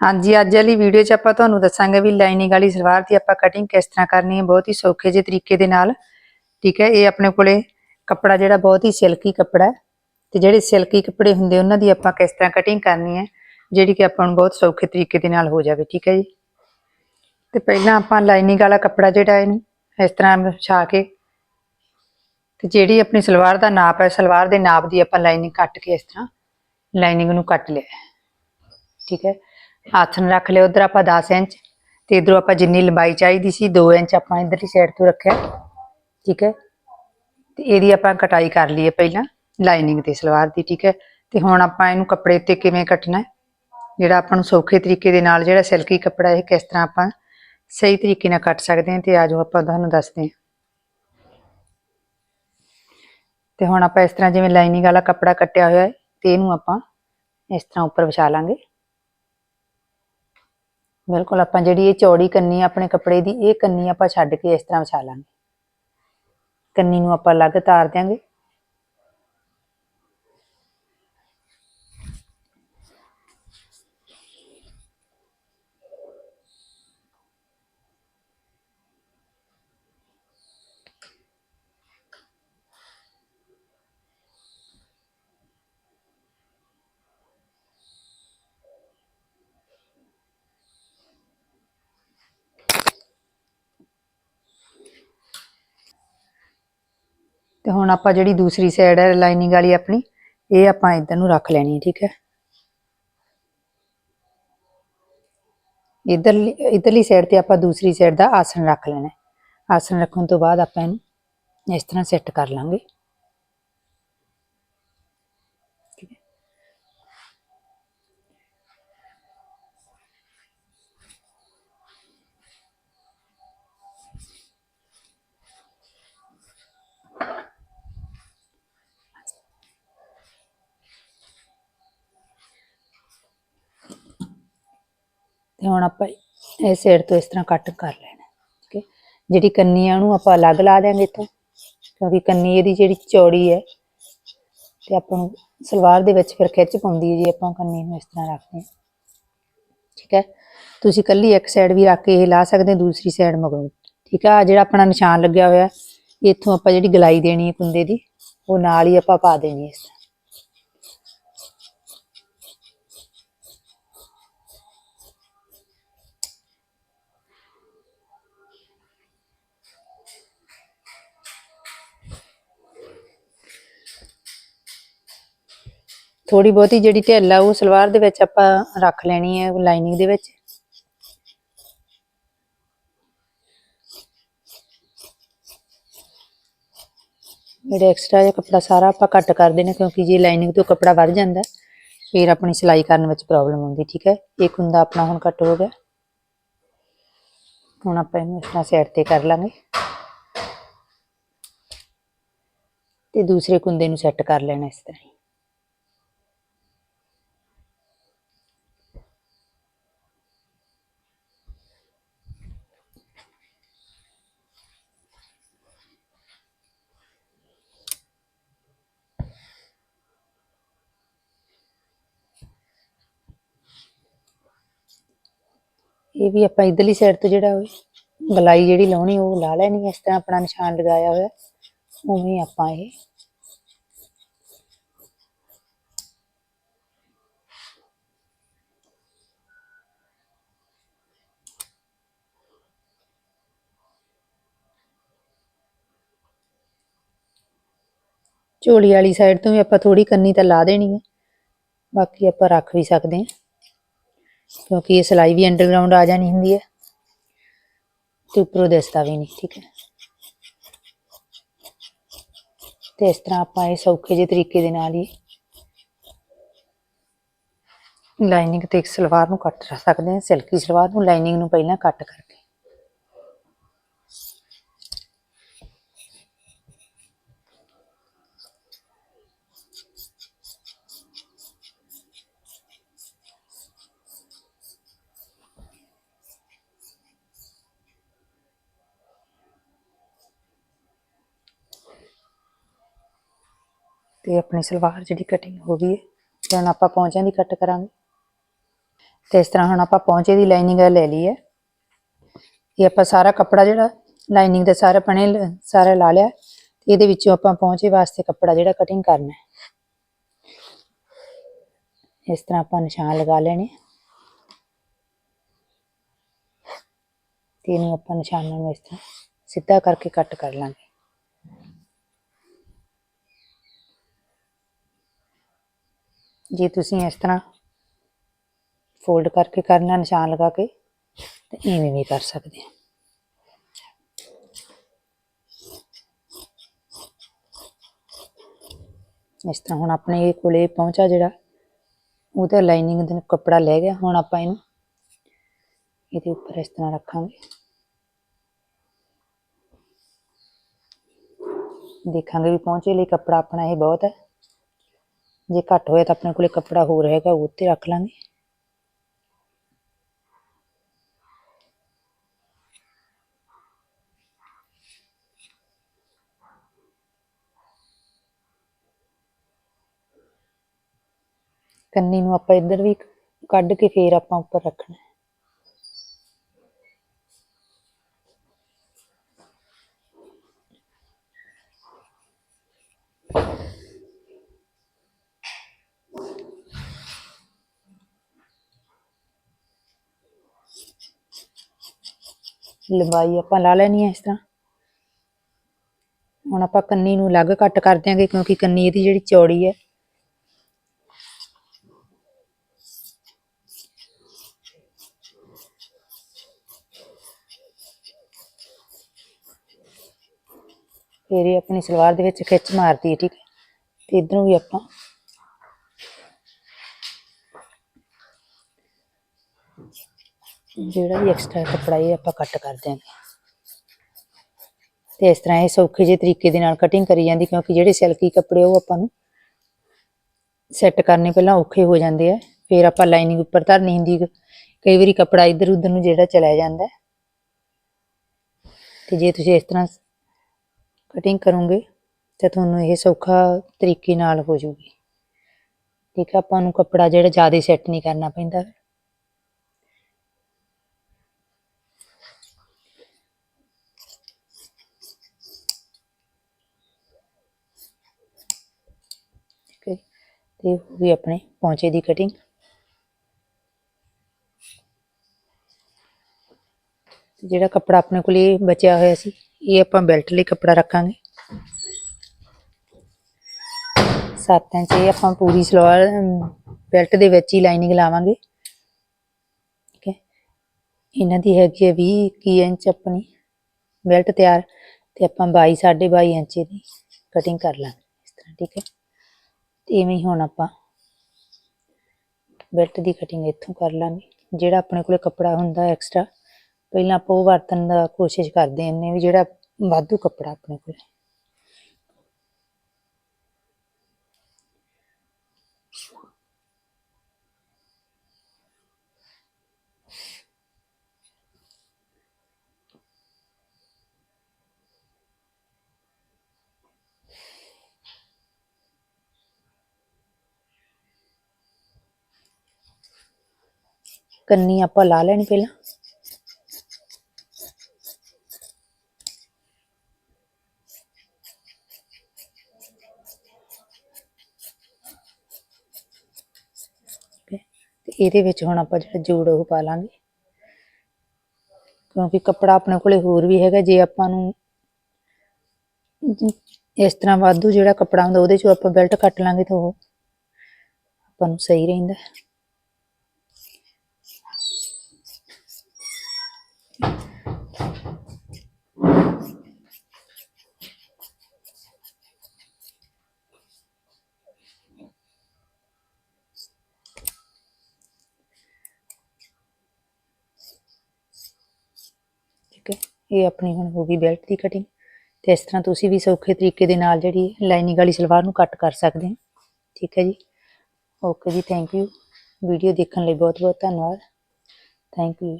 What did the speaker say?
ਹਾਂਜੀ, ਅੱਜ ਵਾਲੀ ਵੀਡੀਓ 'ਚ ਆਪਾਂ ਤੁਹਾਨੂੰ ਦੱਸਾਂਗੇ ਵੀ ਲਾਈਨਿੰਗ ਵਾਲੀ ਸਲਵਾਰ ਦੀ ਆਪਾਂ ਕਟਿੰਗ ਕਿਸ ਤਰ੍ਹਾਂ ਕਰਨੀ ਹੈ, ਬਹੁਤ ਹੀ ਸੌਖੇ ਜਿਹੇ ਤਰੀਕੇ ਦੇ ਨਾਲ। ਠੀਕ ਹੈ, ਇਹ ਆਪਣੇ ਕੋਲੇ ਕੱਪੜਾ ਜਿਹੜਾ ਬਹੁਤ ਹੀ ਸਿਲਕੀ ਕੱਪੜਾ ਹੈ ਤੇ ਜਿਹੜੇ ਸਿਲਕੀ ਕੱਪੜੇ ਹੁੰਦੇ ਉਹਨਾਂ ਦੀ ਆਪਾਂ ਕਿਸ ਤਰ੍ਹਾਂ ਕਟਿੰਗ ਕਰਨੀ ਹੈ, ਜਿਹੜੀ ਕਿ ਆਪਾਂ ਨੂੰ ਬਹੁਤ ਸੌਖੇ ਤਰੀਕੇ ਦੇ ਨਾਲ ਹੋ ਜਾਵੇ। ਠੀਕ ਹੈ ਜੀ। ਤੇ ਪਹਿਲਾਂ ਆਪਾਂ ਲਾਈਨਿੰਗ ਵਾਲਾ ਕੱਪੜਾ ਜਿਹੜਾ ਇਹਨੂੰ ਇਸ ਤਰ੍ਹਾਂ ਵਿਛਾ ਕੇ ਤੇ ਜਿਹੜੀ ਆਪਣੀ ਸਲਵਾਰ ਦਾ ਨਾਪ ਹੈ, ਸਲਵਾਰ ਦੇ ਨਾਪ ਦੀ ਆਪਾਂ ਲਾਈਨਿੰਗ ਕੱਟ ਕੇ ਇਸ ਤਰ੍ਹਾਂ ਲਾਈਨਿੰਗ ਨੂੰ ਕੱਟ ਲਿਆ ਠੀਕ ਹੈ। ਹੱਥ ਨੂੰ ਰੱਖ ਲਿਆ ਉਧਰ ਆਪਾਂ 10 ਇੰਚ ਤੇ ਇਧਰੋਂ ਆਪਾਂ ਜਿੰਨੀ ਲੰਬਾਈ ਚਾਹੀਦੀ ਸੀ 2 ਇੰਚ ਆਪਾਂ ਇਧਰਲੀ ਸਾਈਡ ਤੋਂ ਰੱਖਿਆ, ਠੀਕ ਹੈ? ਤੇ ਇਹਦੀ ਆਪਾਂ ਕਟਾਈ ਕਰ ਲਈਏ ਪਹਿਲਾਂ ਲਾਈਨਿੰਗ ਤੇ ਸਲਵਾਰ ਦੀ, ਠੀਕ ਹੈ? ਤੇ ਹੁਣ ਆਪਾਂ ਇਹਨੂੰ ਕੱਪੜੇ ਉੱਤੇ ਕਿਵੇਂ ਕੱਟਣਾ ਹੈ? ਜਿਹੜਾ ਆਪਾਂ ਨੂੰ ਸੌਖੇ ਤਰੀਕੇ ਦੇ ਨਾਲ ਜਿਹੜਾ ਸਿਲਕੀ ਕੱਪੜਾ ਇਹ ਕਿਸ ਤਰ੍ਹਾਂ ਆਪਾਂ ਸਹੀ ਤਰੀਕੇ ਨਾਲ ਕੱਟ ਸਕਦੇ ਹਾਂ ਤੇ ਆਜੋ ਆਪਾਂ ਤੁਹਾਨੂੰ ਦੱਸਦੇ ਹਾਂ। ਤੇ ਹੁਣ ਆਪਾਂ ਇਸ ਤਰ੍ਹਾਂ ਜਿਵੇਂ ਲਾਈਨਿੰਗ ਵਾਲਾ ਕੱਪੜਾ ਕੱਟਿਆ ਹੋਇਆ ਹੈ, ਤੇ ਇਹਨੂੰ ਆਪਾਂ ਇਸ ਤਰ੍ਹਾਂ ਉੱਪਰ ਵਿਛਾ ਲਾਂਗੇ। ਬਿਲਕੁਲ, ਆਪਾਂ ਜਿਹੜੀ ਇਹ ਚੌੜੀ ਕੰਨੀ ਆ ਆਪਣੇ ਕੱਪੜੇ ਦੀ, ਇਹ ਕੰਨੀ ਆਪਾਂ ਛੱਡ ਕੇ ਇਸ ਤਰ੍ਹਾਂ ਵਿਛਾ ਲਾਂਗੇ। ਕੰਨੀ ਨੂੰ ਆਪਾਂ ਅਲੱਗ ਤਾਰ ਦਿਆਂਗੇ। ਤੇ ਹੁਣ ਆਪਾਂ ਜਿਹੜੀ ਦੂਸਰੀ ਸਾਈਡ ਹੈ ਲਾਈਨਿੰਗ ਵਾਲੀ ਆਪਣੀ, ਇਹ ਆਪਾਂ ਇਧਰ ਨੂੰ ਰੱਖ ਲੈਣੀ ਹੈ, ਠੀਕ ਹੈ? ਇਧਰਲੀ ਇਧਰਲੀ ਸਾਈਡ ਤੇ ਆਪਾਂ ਦੂਸਰੀ ਸਾਈਡ ਦਾ ਆਸਣ ਰੱਖ ਲੈਣਾ ਆਸਣ ਰੱਖਣ ਤੋਂ ਬਾਅਦ ਆਪਾਂ ਇਹਨੂੰ ਇਸ ਤਰ੍ਹਾਂ ਸੈੱਟ ਕਰ ਲਾਂਗੇ। ਤੇ ਹੁਣ ਆਪਾਂ ਇਹ ਸਾਈਡ ਤੋਂ ਇਸ ਤਰ੍ਹਾਂ ਕੱਟ ਕਰ ਲੈਣਾ ਠੀਕ ਹੈ? ਜਿਹੜੀ ਕੰਨੀ ਆ ਉਹਨੂੰ ਆਪਾਂ ਅਲੱਗ ਲਾ ਦਿਆਂਗੇ ਇੱਥੋਂ, ਕਿਉਂਕਿ ਕੰਨੀ ਇਹਦੀ ਜਿਹੜੀ ਚੌੜੀ ਹੈ ਤੇ ਆਪਾਂ ਨੂੰ ਸਲਵਾਰ ਦੇ ਵਿੱਚ ਫਿਰ ਖਿੱਚ ਪਾਉਂਦੀ ਹੈ ਜੀ ਆਪਾਂ ਕੰਨੀ ਨੂੰ ਇਸ ਤਰ੍ਹਾਂ ਰੱਖਦੇ ਹਾਂ। ਠੀਕ ਹੈ? ਤੁਸੀਂ ਕੱਲੀ ਇੱਕ ਸਾਈਡ ਵੀ ਰੱਖ ਕੇ ਇਹ ਲਾ ਸਕਦੇ ਹੋ, ਦੂਸਰੀ ਸਾਈਡ ਮਗਰੋਂ। ਠੀਕ ਹੈ? ਆਹ ਜਿਹੜਾ ਆਪਣਾ ਨਿਸ਼ਾਨ ਲੱਗਿਆ ਹੋਇਆ, ਇੱਥੋਂ ਆਪਾਂ ਜਿਹੜੀ ਗਲਾਈ ਦੇਣੀ ਹੈ ਕੁੰਦੇ ਦੀ, ਉਹ ਨਾਲ ਹੀ ਆਪਾਂ ਪਾ ਦੇਣੀ ਹੈ ਇਸ ਤਰ੍ਹਾਂ। ਥੋੜੀ ਬਹੁਤੀ ਜਿਹੜੀ ਢਿੱਲ ਆ ਉਹ ਸਲਵਾਰ ਦੇ ਵਿੱਚ ਆਪਾਂ ਰੱਖ ਲੈਣੀ ਹੈ ਲਾਈਨਿੰਗ ਦੇ ਵਿੱਚ। ਜਿਹੜਾ ਐਕਸਟਰਾ ਜਿਹਾ ਕੱਪੜਾ ਸਾਰਾ ਆਪਾਂ ਕੱਟ ਕਰ ਦੇਣਾ ਕਿਉਂਕਿ ਜੇ ਲਾਈਨਿੰਗ ਤੋਂ ਕੱਪੜਾ ਵੱਧ ਜਾਂਦਾ, ਫਿਰ ਆਪਣੀ ਸਿਲਾਈ ਕਰਨ ਵਿੱਚ ਪ੍ਰੋਬਲਮ ਆਉਂਦੀ, ਠੀਕ ਹੈ? ਇਹ ਕੁੰਦਾ ਆਪਣਾ ਹੁਣ ਕੱਟ ਹੋ ਗਿਆ। ਹੁਣ ਆਪਾਂ ਇਹਨੂੰ ਇਸ ਤਰ੍ਹਾਂ ਸਾਈਡ ਤੇ ਕਰ ਲਾਂਗੇ। ਤੇ ਦੂਸਰੇ ਕੁੰਦੇ ਨੂੰ ਸੈੱਟ ਕਰ ਲੈਣਾ ਇਸ ਤਰ੍ਹਾਂ ਇਹ ਵੀ ਆਪਾਂ ਇਧਰਲੀ ਸਾਈਡ ਤੋਂ ਜਿਹੜਾ ਉਹ ਗਲਾਈ ਜਿਹੜੀ ਲਾਉਣੀ, ਉਹ ਲਾ ਲੈਣੀ ਹੈ ਇਸ ਤਰ੍ਹਾਂ ਆਪਣਾ ਨਿਸ਼ਾਨ ਲਗਾਇਆ ਹੋਇਆ। ਉਵੇਂ ਹੀ ਆਪਾਂ ਇਹ ਝੋਲੀ ਵਾਲੀ ਸਾਈਡ ਤੋਂ ਵੀ ਆਪਾਂ ਥੋੜੀ ਕੰਨੀ ਤਾਂ ਲਾ ਦੇਣੀ ਹੈ ਬਾਕੀ ਆਪਾਂ ਰੱਖ ਵੀ ਸਕਦੇ ਹਾਂ ਕਿਉਂਕਿ ਇਹ ਸਿਲਾਈ ਵੀ ਅੰਡਰਗਰਾਉਂਡ ਆ ਜਾਣੀ ਹੁੰਦੀ ਹੈ ਤੇ ਉੱਪਰੋਂ ਦਿਸਦਾ ਵੀ ਨਹੀਂ, ਠੀਕ ਹੈ। ਤੇ ਇਸ ਤਰ੍ਹਾਂ ਆਪਾਂ ਇਹ ਸੌਖੇ ਜਿਹੇ ਤਰੀਕੇ ਦੇ ਨਾਲ ਹੀ ਲਾਈਨਿੰਗ ਤੇ ਇੱਕ ਸਲਵਾਰ ਨੂੰ ਕੱਟ ਸਕਦੇ ਹਾਂ, ਸਿਲਕੀ ਸਲਵਾਰ ਨੂੰ ਲਾਈਨਿੰਗ ਨੂੰ ਪਹਿਲਾਂ ਕੱਟ ਕਰ ਤੇ ਆਪਣੀ ਸਲਵਾਰ ਜਿਹੜੀ ਕਟਿੰਗ ਹੋ ਗਈ ਹੈ ਤੇ ਹੁਣ ਆਪਾਂ ਪੌਂਚਿਆਂ ਦੀ ਕੱਟ ਕਰਾਂਗੇ। ਤੇ ਇਸ ਤਰ੍ਹਾਂ ਹੁਣ ਆਪਾਂ ਪਹੁੰਚੇ ਦੀ ਲਾਈਨਿੰਗ ਲੈ ਲਈ ਹੈ। ਇਹ ਆਪਾਂ ਸਾਰਾ ਕੱਪੜਾ ਜਿਹੜਾ ਲਾਈਨਿੰਗ ਦਾ ਸਾਰਾ ਪਣੇ ਸਾਰਾ ਲਾ ਲਿਆ। ਤੇ ਇਹਦੇ ਵਿੱਚੋਂ ਆਪਾਂ ਪਹੁੰਚੇ ਵਾਸਤੇ ਕੱਪੜਾ ਜਿਹੜਾ ਕਟਿੰਗ ਕਰਨਾ ਹੈ। ਇਸ ਤਰ੍ਹਾਂ ਆਪਾਂ ਨਿਸ਼ਾਨ ਲਗਾ ਲੈਣੇ ਤੇ ਇਹਨੂੰ ਆਪਾਂ ਨਿਸ਼ਾਨਾਂ ਨੂੰ ਇਸ ਤਰ੍ਹਾਂ ਸਿੱਧਾ ਕਰਕੇ ਕੱਟ ਕਰ ਲਾਂਗੇ। ਜੇ ਤੁਸੀਂ ਇਸ ਤਰ੍ਹਾਂ ਫੋਲਡ ਕਰਕੇ ਕਰਨਾ, ਨਿਸ਼ਾਨ ਲਗਾ ਕੇ, ਤੇ ਇਵੇਂ ਵੀ ਕਰ ਸਕਦੇ ਆ। ਇਸ ਤਰ੍ਹਾਂ ਹੁਣ ਆਪਣੇ ਕੋਲੇ ਪਹੁੰਚਾ ਜਿਹੜਾ ਉਹਦਾ ਲਾਈਨਿੰਗ ਦਾ ਕੱਪੜਾ ਲੈ ਗਿਆ, ਹੁਣ ਆਪਾਂ ਇਹਨੂੰ ਇਹਦੇ ਉੱਪਰ ਇਸ ਤਰ੍ਹਾਂ ਰੱਖਾਂਗੇ। ਦੇਖਾਂਗੇ ਵੀ ਪਹੁੰਚੇ ਲਈ ਕੱਪੜਾ ਆਪਣਾ ਇਹ ਬਹੁਤ ਹੈ। ਜੇ ਘੱਟ ਹੋਇਆ ਤਾਂ ਆਪਣੇ ਕੋਲੇ ਕੱਪੜਾ ਹੋਰ ਹੈਗਾ, ਉਹ ਉੱਤੇ ਰੱਖ ਲਾਂਗੇ। ਕੰਨੀ ਨੂੰ ਆਪਾਂ ਇੱਧਰ ਵੀ ਕੱਢ ਕੇ ਫੇਰ ਆਪਾਂ ਉੱਪਰ ਰੱਖਣਾ। ਲੰਬਾਈ ਆਪਾਂ ਲਾ ਲੈਣੀ ਹੈ ਇਸ ਤਰ੍ਹਾਂ। ਹੁਣ ਆਪਾਂ ਕੰਨੀ ਨੂੰ ਅਲੱਗ ਕੱਟ ਕਰ ਦਿਆਂਗੇ ਕਿਉਂਕਿ ਕੰਨੀ ਇਹਦੀ ਜਿਹੜੀ ਚੌੜੀ ਹੈ। ਫਿਰ ਇਹ ਆਪਣੀ ਸਲਵਾਰ ਦੇ ਵਿੱਚ ਖਿੱਚ ਮਾਰਦੀ ਹੈ, ਠੀਕ ਹੈ। ਤੇ ਇਧਰੋਂ ਵੀ ਆਪਾਂ ਜਿਹੜਾ ਵੀ ਐਕਸਟਰਾ ਕੱਪੜਾ ਇਹ ਆਪਾਂ ਕੱਟ ਕਰ ਦਿਆਂਗੇ ਤੇ ਇਸ ਤਰ੍ਹਾਂ ਇਹ ਸੌਖੇ ਜਿਹੇ ਤਰੀਕੇ ਦੇ ਨਾਲ ਕਟਿੰਗ ਕਰੀ ਜਾਂਦੀ, ਕਿਉਂਕਿ ਜਿਹੜੇ ਸਿਲਕੀ ਕੱਪੜੇ ਉਹ ਆਪਾਂ ਨੂੰ ਸੈੱਟ ਕਰਨੇ ਪਹਿਲਾਂ ਔਖੇ ਹੋ ਜਾਂਦੇ ਆ। ਫਿਰ ਆਪਾਂ ਲਾਈਨਿੰਗ ਉੱਪਰ ਧਰਨੀ ਹੁੰਦੀ ਕਈ ਵਾਰੀ ਕੱਪੜਾ ਇੱਧਰ ਉੱਧਰ ਨੂੰ ਜਿਹੜਾ ਚਲਾ ਜਾਂਦਾ ਹੈ। ਤੇ ਜੇ ਤੁਸੀਂ ਇਸ ਤਰ੍ਹਾਂ ਕਟਿੰਗ ਕਰੋਗੇ, ਤਾਂ ਤੁਹਾਨੂੰ ਇਹ ਸੌਖਾ ਤਰੀਕੇ ਨਾਲ ਹੋ ਜਾਊਗੀ। ਠੀਕ ਹੈ ਆਪਾਂ ਨੂੰ ਕੱਪੜਾ ਜਿਹੜਾ ਜ਼ਿਆਦਾ ਸੈੱਟ ਨਹੀਂ ਕਰਨਾ ਪੈਂਦਾ ਠੀਕ ਹੈ ਤੇ ਇਹ ਹੋ ਗਈ ਆਪਣੇ ਪੌਂਚੇ ਦੀ ਕਟਿੰਗ ਤੇ ਜਿਹੜਾ ਕੱਪੜਾ ਆਪਣੇ ਕੋਲ ਇਹ ਬਚਿਆ ਹੋਇਆ ਸੀ ਇਹ ਆਪਾਂ ਬੈਲਟ ਲਈ ਕੱਪੜਾ ਰੱਖਾਂਗੇ ਸੱਤ ਇੰਚ ਇਹ ਆਪਾਂ ਪੂਰੀ ਸਲਵਾਰ ਬੈਲਟ ਦੇ ਵਿੱਚ ਹੀ ਲਾਈਨਿੰਗ ਲਾਵਾਂਗੇ ਠੀਕ ਹੈ ਇਹਨਾਂ ਦੀ ਹੈਗੀ ਹੈ 20 21 ਇੰਚ ਆਪਣੀ ਬੈਲਟ ਤਿਆਰ ਤੇ ਆਪਾਂ 22 22.5 ਇੰਚ ਦੀ ਕਟਿੰਗ ਕਰ ਲਾਂਗੇ ਇਸ ਤਰ੍ਹਾਂ ਠੀਕ ਹੈ ਤੇ ਇਵੇਂ ਹੀ ਹੁਣ ਆਪਾਂ ਬੈਲਟ ਦੀ ਕਟਿੰਗ ਇੱਥੋਂ ਕਰ ਲਾਂਗੇ। ਜਿਹੜਾ ਆਪਣੇ ਕੋਲੇ ਕੱਪੜਾ ਹੁੰਦਾ ਐਕਸਟਰਾ ਪਹਿਲਾਂ ਆਪਾਂ ਉਹ ਵਰਤਣ ਦਾ ਕੋਸ਼ਿਸ਼ ਕਰਦੇ ਹਾਂ ਵੀ ਜਿਹੜਾ ਵਾਧੂ ਕੱਪੜਾ ਆਪਣੇ ਕੋਲੇ। ਕੰਨੀ ਆਪਾਂ ਲਾ ਲੈਣੀ ਪਹਿਲਾਂ। ਇਹਦੇ ਵਿੱਚ ਹੁਣ ਆਪਾਂ ਜਿਹੜਾ ਜੂੜ ਉਹ ਪਾ ਲਾਂਗੇ। ਕਿਉਂਕਿ ਕੱਪੜਾ ਆਪਣੇ ਕੋਲੇ ਹੋਰ ਵੀ ਹੈਗਾ, ਜੇ ਆਪਾਂ ਨੂੰ ਇਸ ਤਰ੍ਹਾਂ ਵਾਧੂ ਜਿਹੜਾ ਕੱਪੜਾ ਹੁੰਦਾ, ਉਹਦੇ ਚੋਂ ਆਪਾਂ ਬੈਲਟ ਕੱਟ ਲਾਂਗੇ ਤਾਂ ਉਹ ਆਪਾਂ ਨੂੰ ਸਹੀ ਰਹਿੰਦਾ। ਠੀਕ ਹੈ ਇਹ ਆਪਣੀ ਹੁਣ ਹੋ ਗਈ ਬੈਲਟ ਦੀ ਕਟਿੰਗ ਤੇ ਇਸ ਤਰ੍ਹਾਂ ਤੁਸੀਂ ਵੀ ਸੌਖੇ ਤਰੀਕੇ ਦੇ ਨਾਲ ਜਿਹੜੀ ਲਾਈਨਿੰਗ ਵਾਲੀ ਸਲਵਾਰ ਨੂੰ ਕੱਟ ਕਰ ਸਕਦੇ ਹੋ। ਠੀਕ ਹੈ ਜੀ? ਓਕੇ ਜੀ ਥੈਂਕ ਯੂ ਵੀਡੀਓ ਦੇਖਣ ਲਈ ਬਹੁਤ ਬਹੁਤ ਧੰਨਵਾਦ ਥੈਂਕ ਯੂ